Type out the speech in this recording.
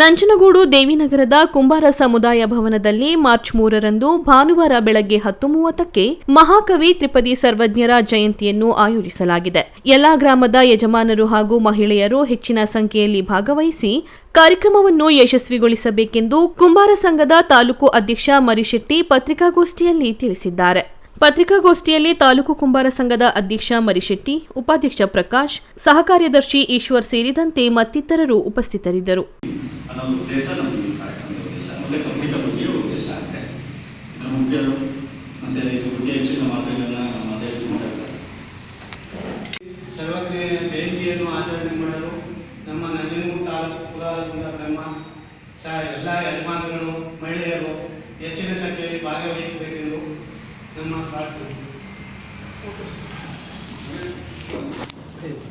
ನಂಜನಗೂಡು ದೇವಿನಗರದ ಕುಂಬಾರ ಸಮುದಾಯ ಭವನದಲ್ಲಿ ಮಾರ್ಚ್ ಮೂರರಂದು ಭಾನುವಾರ ಬೆಳಗ್ಗೆ ಹತ್ತು ಮೂವತ್ತಕ್ಕೆ ಮಹಾಕವಿ ತ್ರಿಪದಿ ಸರ್ವಜ್ಞರ ಜಯಂತಿಯನ್ನು ಆಯೋಜಿಸಲಾಗಿದೆ. ಎಲ್ಲಾ ಗ್ರಾಮದ ಯಜಮಾನರು ಹಾಗೂ ಮಹಿಳೆಯರು ಹೆಚ್ಚಿನ ಸಂಖ್ಯೆಯಲ್ಲಿ ಭಾಗವಹಿಸಿ ಕಾರ್ಯಕ್ರಮವನ್ನು ಯಶಸ್ವಿಗೊಳಿಸಬೇಕೆಂದು ಕುಂಬಾರ ಸಂಘದ ತಾಲೂಕು ಅಧ್ಯಕ್ಷ ಮರಿಶೆಟ್ಟಿ ಪತ್ರಿಕಾಗೋಷ್ಠಿಯಲ್ಲಿ ತಿಳಿಸಿದ್ದಾರೆ. ಪತ್ರಿಕಾಗೋಷ್ಠಿಯಲ್ಲಿ ತಾಲೂಕು ಕುಂಬಾರ ಸಂಘದ ಅಧ್ಯಕ್ಷ ಮರಿಶೆಟ್ಟಿ, ಉಪಾಧ್ಯಕ್ಷ ಪ್ರಕಾಶ್, ಸಹಕಾರ್ಯದರ್ಶಿ ಈಶ್ವರ್ ಸೇರಿದಂತೆ ಮತ್ತಿತರರು ಉಪಸ್ಥಿತರಿದ್ದರು. ಅನ್ನೋದು ಉದ್ದೇಶ ನಮ್ಮ ಈ ಕಾರ್ಯಕ್ರಮದ ಉದ್ದೇಶ ಮತ್ತು ಪತ್ರಿಕಾ ಬಗ್ಗೆಯೂ ಉದ್ದೇಶ ಆಗಿದೆ ಇದರ ಮುಖ್ಯ ಮತ್ತು ಇದ್ರ ಬಗ್ಗೆ ಹೆಚ್ಚಿನ ಮಾತುಗಳನ್ನು ಅಧ್ಯಕ್ಷರು ಮಾತಾಡ್ತಾರೆ ಸರ್ವಜ್ಞ ಜಯಂತಿಯನ್ನು ಆಚರಣೆ ಮಾಡಲು ನಮ್ಮ ನಂಜನಗೂಡು ತಾಲೂಕು ಕುಲಾಲದಿಂದ ನಮ್ಮ ಸಹ ಎಲ್ಲ ಯಜಮಾನಗಳು ಮಹಿಳೆಯರು ಹೆಚ್ಚಿನ ಸಂಖ್ಯೆಯಲ್ಲಿ ಭಾಗವಹಿಸಬೇಕೆಂದು ನಮ್ಮ ಪ್ರಾರ್ಥನೆ.